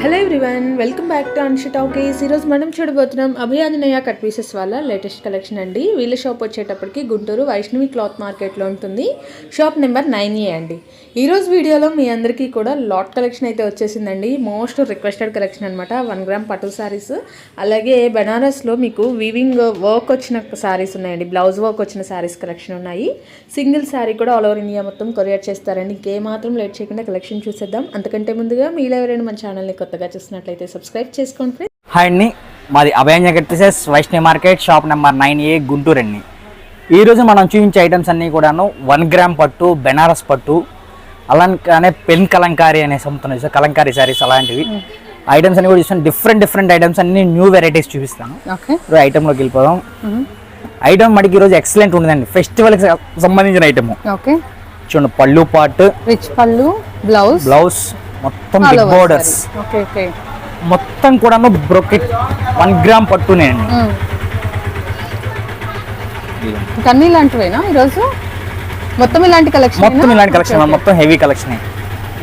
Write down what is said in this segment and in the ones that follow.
Hello everyone welcome back to Anshi talkies ఈరోజు మనం చూడబోతున్నాం అభయాంజనేయ కట్ పీసెస్ వాళ్ళ లేటెస్ట్ కలెక్షన్ అండి. వీళ్ళ షాప్ వచ్చేటప్పటికి గుంటూరు వైష్ణవి క్లాత్ మార్కెట్లో ఉంటుంది. షాప్ నెంబర్ నైన్ ఏ అండి. ఈరోజు వీడియోలో మీ అందరికీ కూడా లాట్ కలెక్షన్ అయితే వచ్చేసిందండి. మోస్ట్ రిక్వెస్టెడ్ కలెక్షన్ అనమాట వన్ గ్రామ్ పట్టు శారీస్ అలాగే బెనారస్లో మీకు వీవింగ్ వర్క్ వచ్చిన సారీస్ ఉన్నాయండి. బ్లౌజ్ వర్క్ వచ్చిన సారీస్ కలెక్షన్ ఉన్నాయి. సింగిల్ శారీ కూడా ఆల్ ఓవర్ ఇండియా మొత్తం కొరియర్ చేస్తారండి. ఇంకేమాత్రం లేట్ చేయకుండా కలెక్షన్ చూసేద్దాం. అంతకంటే ముందుగా మీలో ఎవరైనా మన ఛానల్ని కొత్తగా చూసినట్లయితే సబ్స్క్రైబ్ చేసుకోండి ఫ్రెండ్స్ హాయ్ అండి. మాది Abhayam జగత్సెస్ Vaishnavi market shop number nine A Guntur అండి ఈరోజు మనం చూపించే ఐటమ్స్ అన్నీ కూడాను వన్ గ్రామ్ పట్టు బెనారస్ పట్టు అలానే పెన్ కలంకారీ అనే సొంతం సార్ కలంకారీ సారీస్ అలాంటివి. ఐటమ్స్ అన్ని కూడా చూస్తాను డిఫరెంట్ డిఫరెంట్ ఐటమ్స్ అన్ని న్యూ వెరైటీస్ చూపిస్తాను. ఐటెంలోకి వెళ్ళిపోదాం. ఐటమ్ మనకి ఈరోజు ఎక్సలెంట్ ఉందండి. ఫెస్టివల్కి సంబంధించిన ఐటమ్ ఓకే. చూడండి పళ్ళు పార్ట్ రిచ్ పళ్ళు బ్లౌజ్ బ్లౌజ్ మొత్తం బిగ్ బోర్డర్స్ మొత్తం కూడాను బ్రోకెట్ వన్ గ్రామ్ పట్టునే అండి. అన్ని ఇలాంటివేనా ఈరోజు? మొత్తం ఇలాంటి కలెక్షన్ మొత్తం ఇలాంటి కలెక్షన్ మొత్తం హెవీ కలెక్షన్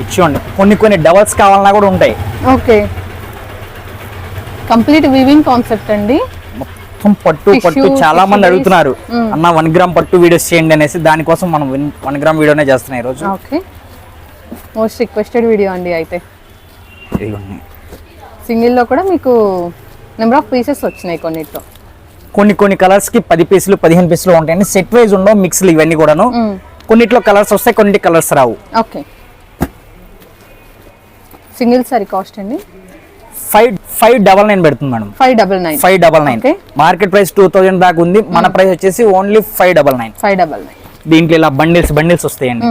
ఇచ్చేయండి కొన్ని కొన్ని డబల్స్ కావాలన్నా కూడా ఉంటాయి. ఓకే కంప్లీట్ వీవింగ్ కాన్సెప్ట్ అండి. మొత్తం పట్టు పట్టు చాలా మంది అడుగుతున్నారు. Mm. అన్న వన్ గ్రామ్ పట్టు వీడియోస్ చేయండి అనేసి దానికోసం మనం వన్ గ్రామ్ వీడియోనే చేస్తున్నాం ఈరోజు. ఓకే మోస్ట్ రిక్వెస్టెడ్ వీడియో అండి అయితే. సింగిల్లో కూడా మీకు నెంబర్ ఆఫ్ పీసెస్ వచ్చినాయి కొన్నిట్లో. కొన్ని కొన్ని కలర్స్కి పది పీసులు పదిహేను పీసులు ఉంటాయండి. సెట్ వైజ్ ఉండవు మిక్స్లు ఇవన్నీ కూడాను. కొన్నిట్లో కలర్స్ వస్తాయి కొన్నిటి కలర్స్ రావు. ఓకే సింగిల్ సారీ కాస్ట్ అండి? ఫైవ్ ఫైవ్ డబల్ నైన్ పెడుతుంది madam. Five double nine five double nine. Market price two thousand దాకా ఉంది. మన ప్రైస్ వచ్చేసి only five double nine five double nine దీంట్లో ఇలా బండిల్స్ బండిల్స్ వస్తాయండి.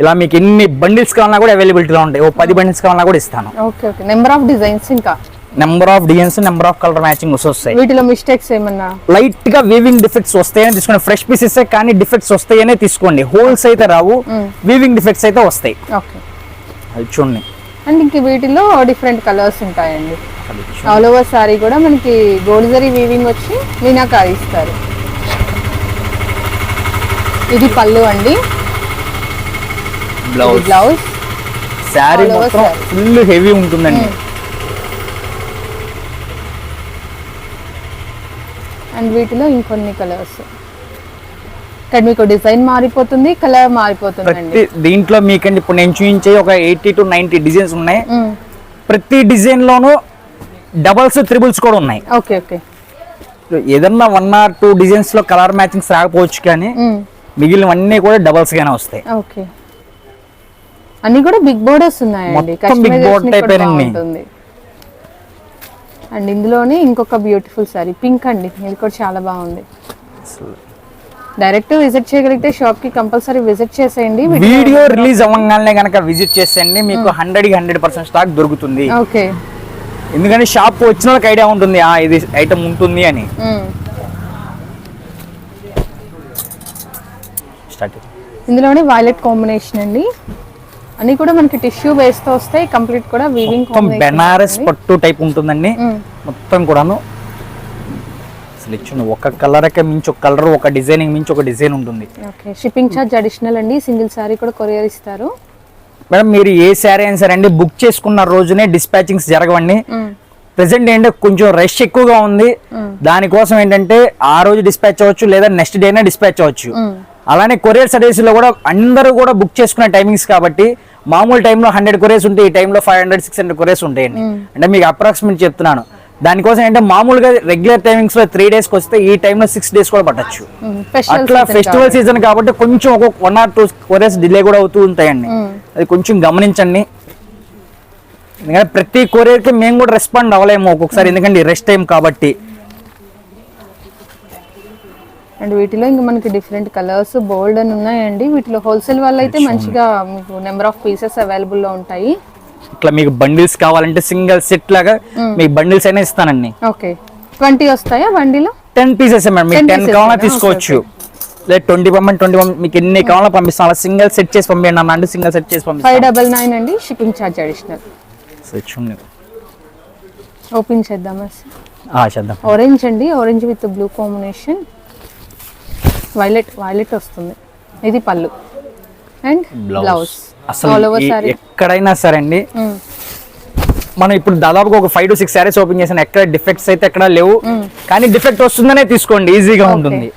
ఇలా మీకు ఎన్ని బండిల్స్ కావాలన్నా కూడా అవైలబిలిటీలో ఉంటాయి. ఓ పది బండిల్స్ కావాలన్నా కూడా ఇస్తాను. Okay okay. Number of designs ఇంకా? Number of designs number of colour matching వస్తాయి. వీటిలో మిస్టేక్స్ ఏమన్నా? లైట్గా వీవింగ్ డిఫెక్ట్స్ వస్తాయని తీసుకోండి ఫ్రెష్ పీసెస్ కానీ డిఫెక్ట్స్ వస్తాయనే తీసుకోండి. హోల్స్ అయితే రావు వీవింగ్ డిఫెక్ట్స్ అయితే వస్తాయి. ఓకే. అది చూడండి. అండ్ ఇంక వీటిలో డిఫరెంట్ కలర్స్ ఉంటాయండి. ఆల్ ఓవర్ సారీ కూడా మనకి గోల్డ్ జరీ వీవింగ్ వచ్చి మీనాకారి ఇస్తారు. ఇది పళ్ళు అండి. బ్లౌజ్. బ్లౌజ్. శారీ మొత్తం. ఫుల్ హెవీ ఉంటుందండి. అండ్ వీటిలో ఇంకొన్ని కలర్స్. ఇక్కడ మీకు డిజైన్ మారిపోతుంది కలర్ మారిపోతుందండి. ప్రతి దీంట్లో మీకండి ఇప్పుడు నేను చూపించే ఒక ఎయిటీ టు నైన్టీ డిజైన్స్ ఉన్నాయి. మ్మ్. ప్రతి డిజైన్ లోనూ డబల్స్ త్రిబుల్స్ కూడా ఉన్నాయి. ఓకే ఓకే ఏదన్నా వన్ ఆర్ టూ డిజైన్స్లో కలర్ మ్యాచింగ్స్ రాకపోవచ్చు కానీ మ్మ్. మిగిలినవన్నీ కూడా డబల్స్ గానే వస్తాయి. ఓకే అన్ని కూడా బిగ్ బోర్డర్స్ ఉన్నాయండి. కూడా ఏనండి. బాగుంటుంది. అండ్ ఇందులోనే ఇంకొక బ్యూటిఫుల్ సారీ పింక్ అండి. ఇది కూడా చాలా బాగుంది. డైరెక్ట్ విజిట్ చేయగలిగితే షాప్కి కంపల్సరీ విజిట్ చేసేయండి. వీడియో రిలీజ్ అవ్వగానే కనుక విజిట్ చేసేయండి. మీకు హండ్రెడ్కి హండ్రెడ్ పర్సెంట్ స్టాక్ దొరుకుతుంది. ఓకే. ఎందుకంటే షాప్ వచ్చిన వాళ్ళకి ఐడియా ఉంటుంది. ఆ ఇది ఐటమ్ ఉంటుంది అని. ఇందులోనే వైలెట్ కాంబినేషన్ అండి. అన్ని కూడా మనకి టిష్యూ బేస్తో వస్తాయి కంప్లీట్ కూడా వీవింగ్ బెనారస్ పట్టు టైప్ ఉంటుందండి. మొత్తం కూడాను. ఇచ్చిన ఒక కలర్కే మించి ఒక కలర్ ఒక డిజైనింగ్ మించి ఒక డిజైన్ ఉంటుంది. ఓకే షిప్పింగ్ ఛార్జ్ అడిషనల్ అండి. సింగిల్ సారీ కూడా కొరియర్ ఇస్తారు. మేడం మీరు ఏ శారీ అయినా సరే అండి బుక్ చేసుకున్న రోజునే డిస్పాచింగ్స్ జరగవండి. ప్రెసెంట్ ఏంటంటే కొంచెం రష్ ఎక్కువగా ఉంది. దానికోసం ఏంటంటే ఆ రోజు డిస్పాచ్ అవ్వచ్చు లేదా నెక్స్ట్ డేనే డిస్పాచ్ అవ్వచ్చు. అలానే కొరియర్ సర్వీస్లో కూడా అందరూ కూడా బుక్ చేసుకునే టైమింగ్స్ కాబట్టి మామూలు టైంలో హండ్రెడ్ కొరియర్స్ ఉంటాయి ఈ టైంలో five hundred six hundred couriers ఉంటాయండి. అంటే మీకు అప్రాక్సిమేట్ చెప్తున్నాను. దానికోసం ఏంటంటే మామూలుగా రెగ్యులర్ టైమింగ్స్లో త్రీ డేస్ వస్తే ఈ టైంలో సిక్స్ డేస్ కూడా పట్టచ్చు. అట్లా ఫెస్టివల్ సీజన్ కాబట్టి. కొంచెం ఒక one or two couriers delay కూడా అవుతూ ఉంటాయండి. అది కొంచెం గమనించండి. ఎందుకంటే ప్రతి కొరియర్కి మేము కూడా రెస్పాండ్ అవ్వలేము ఒక్కొక్కసారి. ఎందుకంటే రెస్ట్ టైం కాబట్టి. అండ్ వీటిలో ఇంకా మనకి డిఫరెంట్ కలర్స్ బోల్డ్ అని ఉన్నాయండి. వీటిలో హోల్సేల్ వాళ్ళు అయితే మంచిగా మీకు నెంబర్ ఆఫ్ పీసెస్ అవైలబుల్లో ఉంటాయి. ఇట్లా మీకు బండిల్స్ కావాలంటే సింగిల్ సెట్ లాగా మీకు బండిల్స్ అయినా ఇస్తానండి. ఓకే ట్వంటీ వస్తాయా బండిలో? టెన్ పీసెస్ మేడం మీకు 10 టెన్ కావాలన్నా? తీసుకోవచ్చు. లేదు ట్వంటీ పంపండి ట్వంటీ మీకు ఎన్ని కావాలో పంపిస్తాం. అలా సింగిల్ సెట్ చేసి పంపించండి అన్న అంటే సింగిల్ సెట్ చేసి ఫైవ్ పంపిస్తాం డబల్ నైన్ అండి. షిప్పింగ్ ఛార్జ్ అడిషనల్ చూడండి. ఓపెన్ చేద్దామా? ఆ, చేద్దాం. ఆరెంజ్ అండి. Orange with blue combination violet violet వస్తుంది. ఇది పళ్ళు. అండ్ బ్లౌజ్ అసలు ఎక్కడైనా సరే అండి మనం ఇప్పుడు దాదాపుగా ఒక five to six sarees open చేసాను ఎక్కడ డిఫెక్ట్స్ అయితే ఎక్కడ లేవు. కానీ డిఫెక్ట్ వస్తుందనే తీసుకోండి ఈజీగా. ఉంటుంది.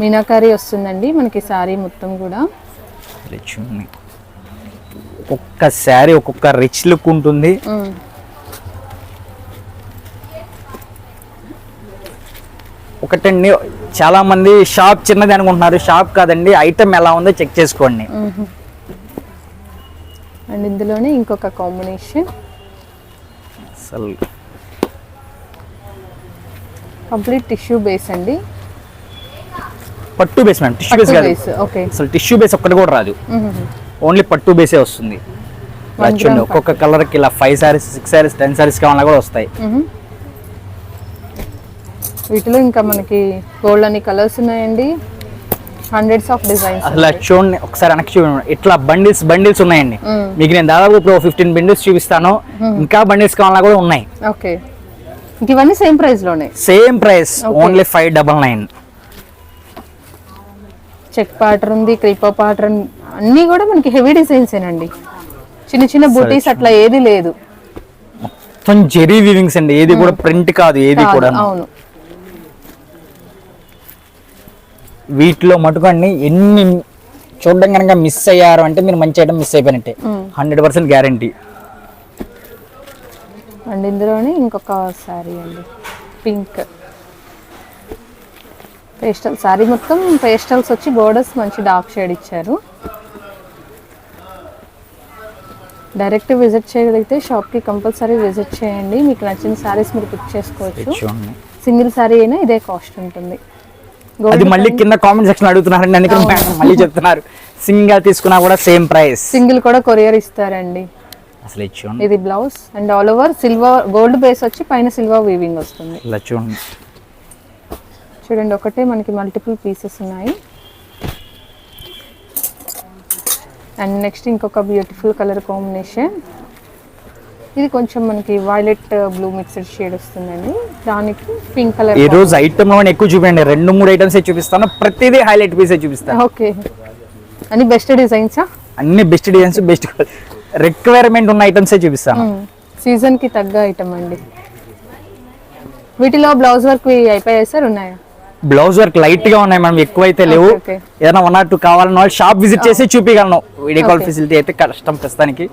మీనాకారి వస్తుందండి మనకి సారీ మొత్తం కూడా. ఒక్కొక్క శారీ ఒక్కొక్క రిచ్ లుక్ ఉంటుంది. ఒకటండి చాలా మంది షాప్ చిన్నది అనుకుంటున్నారు. షాప్ కాదండి ఐటమ్ ఎలా ఉందో చెక్ చేసుకోండి. అండ్ ఇందులోనే ఇంకొక కాంబినేషన్. అసలు కంప్లీట్ టిష్యూ బేస్ అండి. పట్టు బేస్ మేడం టిష్యూ బేస్ కాదు. అసలు టిష్యూ బేస్ ఒక్కటి కూడా రాదు. ఓన్లీ పట్టు బేసే వస్తుంది. చూడండి ఒక్కొక్క కలర్కి ఇలా five sarees six sarees ten sarees కావాలన్నా కూడా వస్తాయి. వీటిలో ఇంకా మనకి గోల్డ్ అని కలర్స్ ఉన్నాయండి. హండ్రెడ్స్ ఆఫ్ డిజైన్స్ అసలు చూడండి ఒకసారి వెనక్కి చూడండి. ఇట్లా బండిల్స్ బండిల్స్ ఉన్నాయండి. మీకు నేను దాదాపు ఇప్పుడు ఫిఫ్టీన్ బండిల్స్ చూపిస్తాను. ఇంకా బండిల్స్ కావాలన్నా కూడా ఉన్నాయి. ఓకే. ఇవన్నీ same ప్రైస్లోనే? Same price. Only five double nine check pattern ఉంది క్రీపర్ ప్యాటర్న్ అన్నీ కూడా మనకి హెవీ డిజైన్స్ ఏనండి. చిన్న చిన్న బూటీస్ అట్లా ఏది లేదు. మొత్తం జెరీ వీవింగ్స్ అండి. ఏది కూడా ప్రింట్ కాదు ఏది కూడా అవును. వీటిలో మటుకండి ఎన్ని చూడడం కనుక మిస్ అయ్యారు అంటే మీరు మంచి ఐటమ్ మిస్ అయిపోయినట్టే. హండ్రెడ్ పర్సెంట్ గ్యారంటీ అండ్ ఇందులోనే ఇంకొక శారీ అండి. పింక్ పేస్టల్ శారీ మొత్తం పేస్టల్స్ వచ్చి బోర్డర్స్ మంచి డార్క్ షేడ్ ఇచ్చారు. డైరెక్ట్ విజిట్ చేయగలిగితే షాప్కి కంపల్సరీ విజిట్ చేయండి. మీకు నచ్చిన శారీస్ మీరు పిక్ చేసుకోవచ్చు. సింగిల్ శారీ అయినా ఇదే కాస్ట్ ఉంటుంది. అది మళ్ళీ కింద కామెంట్ సెక్షన్ అడుగుతున్నారండి. అందుకని మేడం మళ్ళీ చెప్తున్నారు. సింగిల్ తీసుకున్నా కూడా సేమ్ ప్రైస్. సింగిల్ కూడా కొరియర్ ఇస్తారండి. అసలు చూడండి. ఇది blouse and all over silver gold base వచ్చి పైన సిల్వర్ వీవింగ్ వస్తుంది. ఇలా చూడండి. చూడండి ఒకటే మనకి మల్టిపుల్ పీసెస్ ఉన్నాయి. అండ్ నెక్స్ట్ ఇంకొక బ్యూటిఫుల్ కలర్ కాంబినేషన్ ఇది కొంచెం మనకి వైలెట్ బ్లూ మిక్స్డ్ షేడ్ వస్తుందండి. దానికి పింక్ కలర్ ఈ రోజు ఐటమ్లో ఎక్కువ చూపించండి రెండు మూడు ఐటమ్స్ చూపిస్తాను. ప్రతిదీ హైలైట్ పీసే చూపిస్తాను. ఓకే అని బెస్ట్ డిజైన్సా అన్ని బెస్ట్ డిజైన్స్ బెస్ట్ రిక్వైర్మెంట్ ఉన్న ఐటమ్స్ చూపిస్తాను. సీజన్కి తగ్గ ఐటమ్ అండి. వీటిలో బ్లౌజ్ వర్క్ అయిపోయాయి సార్? ఉన్నాయా? బ్లౌజ్ వర్క్ లైట్గా ఉన్నాయి మనం ఎక్కువ అయితే లేవు. ఏదైనా వన్ ఆర్ టూ కావాలన్న వాళ్ళు షాప్ విజిట్ చేసి చూపించగలను వీడియో కాల్. ఫెసిలిటీ అయితే కష్టం ప్రస్తుతానికి.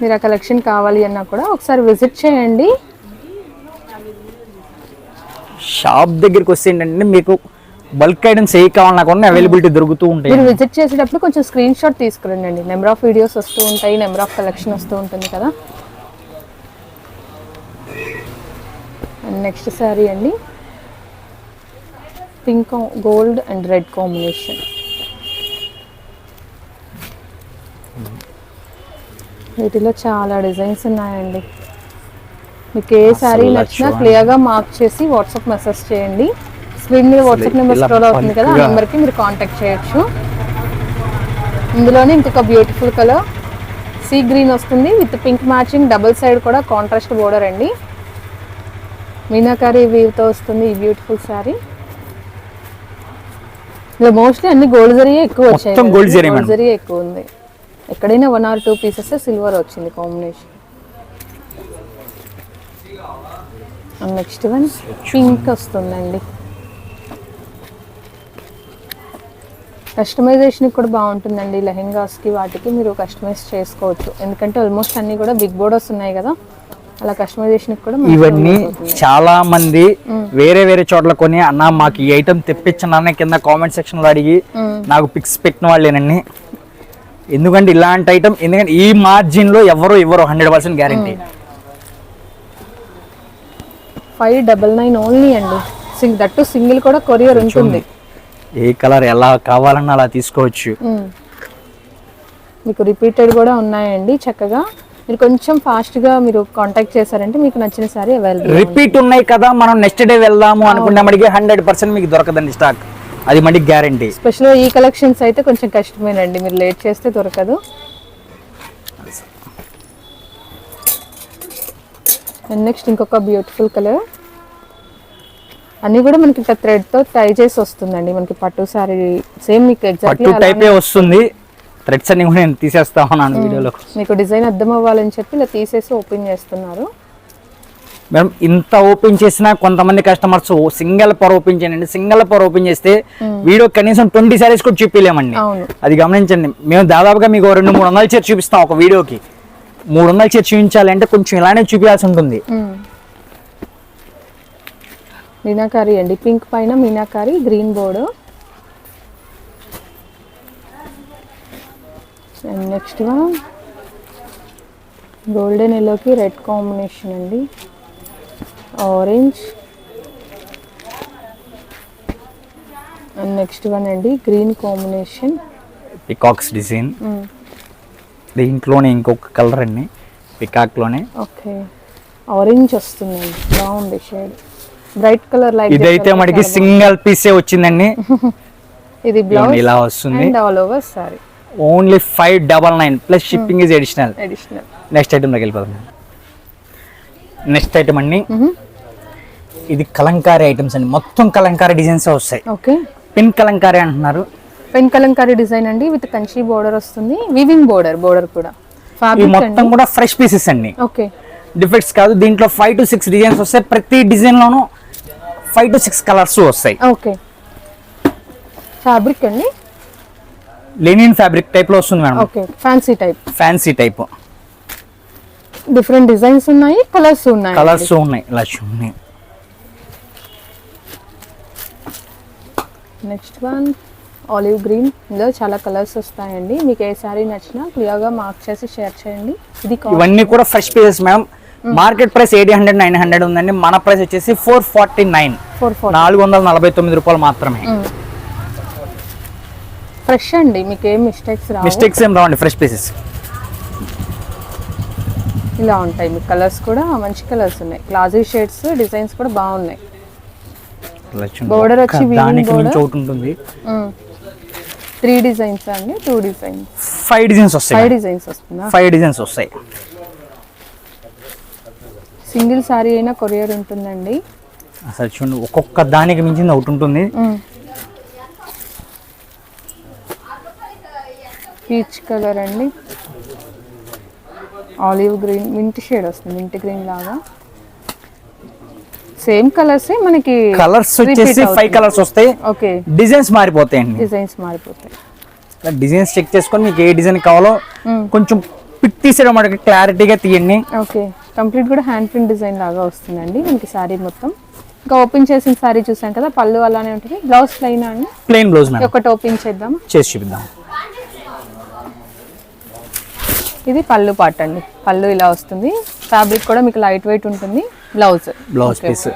మీరు ఆ కలెక్షన్ కావాలి అన్నా కూడా ఒకసారి విజిట్ చేయండి. షాప్ దగ్గరికి వస్తే ఏంటంటే మీకు బల్క్ ఐటమ్స్ ఏ కావాలన్నా కూడా అవైలబిలిటీ దొరుకుతూ ఉంటాయి. మీరు విజిట్ చేసేటప్పుడు కొంచెం స్క్రీన్ షాట్ తీసుకురండి నెంబర్ ఆఫ్ వీడియోస్ వస్తూ ఉంటాయి నెంబర్ ఆఫ్ కలెక్షన్ వస్తూ ఉంటుంది కదా. అండ్ నెక్స్ట్ శారీ అండి. Pink gold and red combination. వీటిలో చాలా డిజైన్స్ ఉన్నాయండి మీకు ఏ శారీ నచ్చినా. క్లియర్గా మార్క్ చేసి వాట్సాప్ మెసేజ్ చేయండి స్క్రీన్ మీద వాట్సాప్ నెంబర్ స్క్రోల్ అవుతుంది కదా ఆ. నెంబర్కి మీరు కాంటాక్ట్ చేయొచ్చు ఇందులోనే ఇంకొక బ్యూటిఫుల్ కలర్ సీ గ్రీన్ వస్తుంది with pink matching double side కూడా కాంట్రాస్ట్ బోర్డర్ అండి మీనాకారి వీవ్తో వస్తుంది ఈ బ్యూటిఫుల్ శారీ ఇలా మోస్ట్లీ అన్ని గోల్డ్ జరియే ఎక్కువ వచ్చాయి మొత్తం gold జరీ మేడం. జరియే ఎక్కువ ఉంది ఎక్కడైనా one or two pieces silver వచ్చింది కాంబినేషన్ నెక్స్ట్ వన్ పింక్ వస్తుందండి. కస్టమైజేషన్ కూడా బాగుంటుందండి లెహెంగాస్కి వాటికి మీరు కస్టమైజ్ చేసుకోవచ్చు. ఎందుకంటే ఆల్మోస్ట్ అన్ని కూడా బిగ్ బోర్డర్స్ ఉన్నాయి కదా అలా కస్టమైజేషన్ కూడా ఇవన్నీ. చాలా మంది వేరే వేరే చోట్ల కొని అన్న మాకు ఈ ఐటమ్ తెప్పించండి కింద కామెంట్ సెక్షన్లో అడిగి నాకు పిక్స్ పెట్టిన వాళ్ళేనండి. ఎందుకంటే ఇలాంటి ఐటమ్ ఎందుకంటే ఈ మార్జిన్లో ఎవరు ఇవ్వరు hundred percent guarantee five double nine only అండి. సింగ్ దట్టు సింగిల్ కూడా కొరియర్ ఉంటుంది. ఏ కలర్ ఎలా కావాలన్నా అలా తీసుకోవచ్చు. మీకు రిపీటెడ్ కూడా ఉన్నాయండి చక్కగా. మీరు కొంచెం ఫాస్ట్గా మీరు కాంటాక్ట్ చేశారంటే మీకు నచ్చిన సారీ అవైలబుల్ రిపీట్ ఉన్నాయి కదా మనం నెక్స్ట్ డే వెళ్దాము అనుకున్న మడికి హండ్రెడ్ పర్సెంట్ మీకు దొరకదండి స్టాక్ అది మళ్ళీ గ్యారంటీ స్పెషల్గా ఈ కలెక్షన్స్ అయితే కొంచెం కష్టమేనండి. మీరు లేట్ చేస్తే దొరకదు. అండ్ నెక్స్ట్ ఇంకొక బ్యూటిఫుల్ కలర్ అన్నీ కూడా మనకి ఇట్లా థ్రెడ్తో టై చేసి వస్తుందండి. మనకి పట్టు సారీ సేమ్ మీకు పట్టు ఎగ్జాక్ట్లీ టైపే వస్తుంది. థ్రెడ్స్ అన్ని కూడా నేను తీసేస్తా ఉన్నాను వీడియోలో. మీకు డిజైన్ అర్థం అవ్వాలని చెప్పి ఇలా తీసేసి ఓపెన్ చేస్తున్నారు. మేడం ఇంత ఓపెన్ చేసినా కొంతమంది కస్టమర్స్ సింగిల్ పవర్ ఓపెన్ చేయండి సింగిల్ పవర్ ఓపెన్ చేస్తే వీడియో కనీసం ట్వంటీ సారీస్ కూడా చూపించలేమండి అది గమనించండి. మేము దాదాపుగా మీకు రెండు మూడు వందల చీర చూపిస్తాం ఒక వీడియోకి. మూడు వందల చీర చూపించాలి అంటే కొంచెం ఇలానే చూపించాల్సి ఉంటుంది. మీనాకారి అండి. పింక్ పైన meenakari green border. Next one golden ఎల్లోకి రెడ్ కాంబినేషన్ అండి. ఆరెంజ్. అండ్ నెక్స్ట్ వన్ అండి గ్రీన్ కాంబినేషన్. Peacocks design. దీంట్లోనే ఇంకొక కలర్ అండి పికాక్లోనే. ఓకే. ఆరెంజ్ వస్తుందండి బాగుంది షేడ్. బ్రైట్ కలర్ లైట్ ఇదైతే మనకి సింగిల్ పీసే వచ్చిందండి. ఇది బ్లౌజ్ ఇలా వస్తుంది. And all over saree. Only five double nine plus shipping is additional. Additional next ఐటెంలోకి వెళ్ళిపోతాం నెక్స్ట్ ఐటమ్ అండి. ఇది కలంకారీ ఐటమ్స్ అండి. మొత్తం కలంకారీ డిజైన్స్ వస్తాయి. ఓకే. పిన్ కలంకారీ అంటున్నారు. పెన్ కలంకారీ డిజైన్ అండి విత్ కంచి బోర్డర్ వస్తుంది. వివింగ్ బోర్డర్ బోర్డర్ కూడా. మొత్తం కూడా ఫ్రెష్ పీసెస్ అండి. ఓకే. డిఫెక్ట్స్ కాదు దీంట్లో ఫైవ్ టు సిక్స్ డిజైన్స్ వస్తాయి. ప్రతి డిజైన్ లోను ఫైవ్ టు సిక్స్ కలర్స్ వస్తాయి. ఓకే. ఫ్యాబ్రిక్ అండి. లెనిన్ ఫ్యాబ్రిక్ టైప్లో వస్తుంది madam. Okay. Fancy type fancy type different designs ఉన్నాయి కలర్స్ ఉన్నాయి. కలర్స్ ఉన్నాయి ఇలా చూడండి. నెక్స్ట్ వన్ ఆలివ్ గ్రీన్ ఇందులో చాలా కలర్స్ వస్తాయండి. మీకు ఏ సారీ నచ్చినా క్లియర్గా మార్క్ చేసి షేర్ చేయండి. ఇది ఇవన్నీ కూడా fresh pieces madam market price eight hundred nine hundred ఉందండి. మన ప్రైస్ వచ్చేసి four forty nine four four నాలుగు వందల నలభై తొమ్మిది రూపాయలు మాత్రమే. ఫ్రెష్ అండి. మీకు ఏం మిస్టేక్స్ రావు. మిస్టేక్స్ ఏం రావండి ఫ్రెష్ పీసెస్ ఇలా ఉంటాయి. మీకు కలర్స్ కూడా మంచి కలర్స్ ఉన్నాయి. క్లాజీ షేడ్స్ డిజైన్స్ కూడా బాగున్నాయి. Border వచ్చి దానికి. మించి ఒకటి ఉంటుంది. త్రీ డిజైన్స్ అండి two designs five designs five వస్తాయి డిజైన్స్ వస్తుందా? ఫైవ్ డిజైన్స్ వస్తాయి. సింగిల్ సారీ అయినా కొరియర్ ఉంటుందండి. అసలు చూడండి ఒక్కొక్క దానికి మించింది ఒకటి ఉంటుంది. పీచ్ కలర్ అండి. ఆలివ్ గ్రీన్ మింట్ షేడ్ వస్తుంది మింట్ గ్రీన్ లాగా. సేమ్ కలర్స్ మనకి కలర్స్ వచ్చేసి ఫైవ్ కలర్స్ వస్తాయి. ఓకే డిజైన్స్ మారిపోతాయండి డిజైన్స్ మారిపోతాయి. డిజైన్స్ చెక్ చేసుకొని మీకు ఏ డిజైన్ కావాలో కొంచెం పిక్ తీసేయడం మనకి క్లారిటీగా తీయండి. ఓకే కంప్లీట్ కూడా హ్యాండ్ ప్రింట్ డిజైన్ లాగా వస్తుందండి. మనకి శారీ మొత్తం. ఇంకా ఓపెన్ చేసిన శారీ చూసాం కదా పళ్ళు అలానే ఉంటుంది. బ్లౌజ్ ప్లెయిన్ అండి? ప్లెయిన్ బ్లౌజ్ ఒకటి ఓపెన్ చేద్దాం. చేసి చూపిద్దాం. ఇది పళ్ళు పాట అండి. పళ్ళు ఇలా వస్తుంది. ఫ్యాబ్రిక్ కూడా మీకు లైట్ వెయిట్ ఉంటుంది. బ్లౌజ్ బ్లౌజ్ పీస్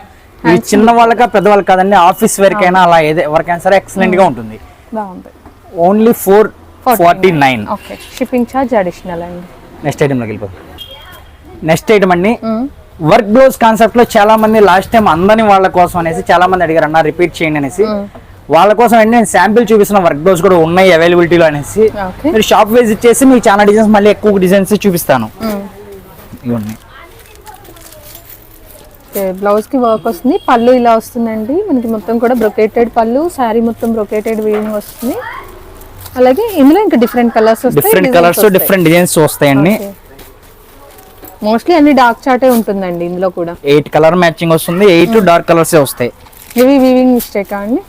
ఇది చిన్న వాళ్ళకా పెద్ద వాళ్ళకి కాదండి ఆఫీస్ వరకైనా అలా ఏదో ఎవరికైనా సరే ఎక్సలెంట్గా ఉంటుంది. బాగుంది. Only four forty nine okay shipping charge additional అండి నెక్స్ట్ ఐటెంలోకి వెళ్ళిపోతాం నెక్స్ట్ ఐటమ్ అండి. వర్క్ బ్లౌజ్ కాన్సెప్ట్లో చాలా మంది లాస్ట్ టైం అందని వాళ్ళ కోసం అనేసి చాలా మంది అడిగారు అన్న రిపీట్ చేయండి అనేసి. వాళ్ళ కోసం అండి నేను శాంపిల్ చూపిస్తున్న వర్క్ బ్లౌజ్ కూడా ఉన్నాయి అవైలబిలిటీలో అనేసి. మీరు షాప్ విజిట్ చేసి మీకు చాలా డిజైన్స్ మళ్ళీ ఎక్కువ డిజైన్స్ చూపిస్తాను. ఇవన్నీ. ఓకే బ్లౌజ్కి వర్క్ వస్తుంది. పళ్ళు ఇలా వస్తుందండి. మనకి మొత్తం కూడా బ్రొకేటెడ్ పళ్ళు శారీ మొత్తం బ్రొకేటెడ్ వీవింగ్ వస్తుంది. అలాగే ఇందులో ఇంకా different colours different colours different designs వస్తాయండి. మోస్ట్లీ అన్ని డార్క్ చార్టే ఉంటుందండి ఇందులో కూడా. ఎయిట్ కలర్ మ్యాచింగ్ వస్తుంది. ఎయిట్ డార్క్ కలర్స్ వస్తాయి. ఇవి వీవింగ్ మిస్టేక్ అండి?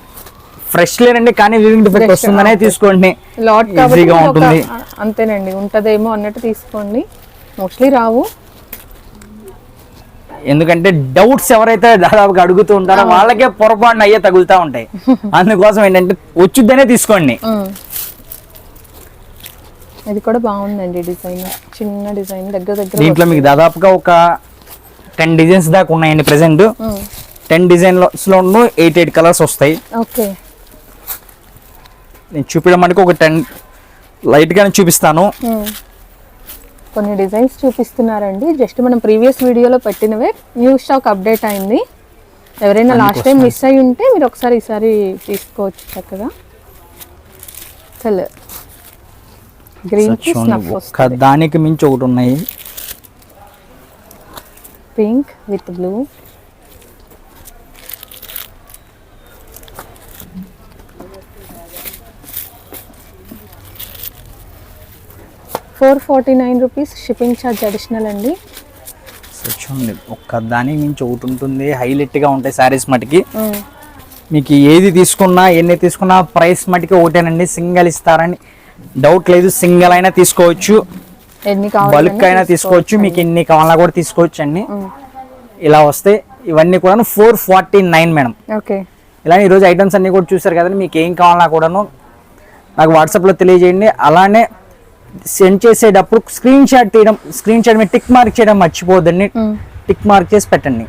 ఫ్రెష్ లేనండి కానీ వివింగ్ డిఫెక్ట్ వస్తుందనే. తీసుకోండి. లాట్ కాబట్టి ఈజీగా ఉంటుంది. అంతేనండి ఉంటదేమో అన్నట్టు తీసుకోండి. మోస్ట్లీ రావు. ఎందుకంటే డౌట్స్ ఎవరైతే దాదాపుగా అడుగుతూ ఉంటారో వాళ్ళకే పొరపాటున అయ్యే తగులుతూ ఉంటాయి. అందుకోసం ఏంటంటే వచ్చుద్దనే తీసుకోండి. ఇది కూడా బాగుందండి డిజైన్. చిన్న డిజైన్ దగ్గర దగ్గర దీంట్లో మీకు దాదాపుగా ఒక టెన్ డిజైన్స్ దాకా ఉన్నాయండి ప్రెసెంట్. టెన్ డిజైన్స్లో ఎయిట్ ఎయిట్ కలర్స్ వస్తాయి. ఓకే. నేను చూపించడానికి ఒక టెన్ లైట్ గానే చూపిస్తాను. కొన్ని డిజైన్స్ చూపిస్తున్నారండి. జస్ట్ మనం ప్రీవియస్ వీడియోలో పెట్టినవే. న్యూ స్టాక్ అప్డేట్ అయింది. ఎవరైనా లాస్ట్ టైం మిస్ అయి ఉంటే మీరు ఒకసారి ఈసారి తీసుకోవచ్చు చక్కగా. కలర్ గ్రీన్ ఒక్క దానికి మించి ఒకటి ఉన్నాయి. Pink with blue four forty nine rupees shipping charge additional అండి. చూడండి ఒక్క దానికి మించి ఒకటి ఉంటుంది హైలైట్గా ఉంటాయి శారీస్ మటుకి. మీకు ఏది తీసుకున్నా ఎన్ని తీసుకున్నా ప్రైస్ మటుకి ఒకటేనండి సింగిల్ ఇస్తారని డౌట్ లేదు సింగిల్ అయినా తీసుకోవచ్చు. ఎన్ని బల్క్ అయినా తీసుకోవచ్చు మీకు ఎన్ని కావాలన్నా కూడా తీసుకోవచ్చు అండి ఇలా వస్తే ఇవన్నీ కూడా four forty nine madam. Okay. ఇలా ఈరోజు ఐటమ్స్ అన్ని కూడా చూసారు కదండి మీకు ఏం కావాలన్నా కూడాను నాకు వాట్సాప్లో తెలియజేయండి. అలానే సెండ్ చేసేటప్పుడు స్క్రీన్ షాట్ తీయడం స్క్రీన్ షాట్ మీద టిక్ మార్క్ చేయడం మర్చిపోవద్దండి. టిక్ మార్క్ చేసి పెట్టండి.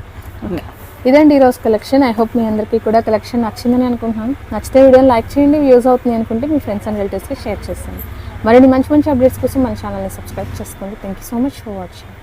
ఇదండి ఈరోజు కలెక్షన్ ఐ హోప్ మీ అందరికీ కూడా కలెక్షన్ నచ్చిందని అనుకుంటున్నాను. నచ్చితే వీడియోని లైక్ చేయండి యూజ్ అవుతుంది అనుకుంటే మీ ఫ్రెండ్స్ అండ్ రిలేటివ్స్కి షేర్ చేస్తాను. మరిన్ని మంచి మంచి అప్డేట్స్ కోసం మన ఛానల్ని సబ్స్క్రైబ్ చేసుకోండి. Thank you so much for watching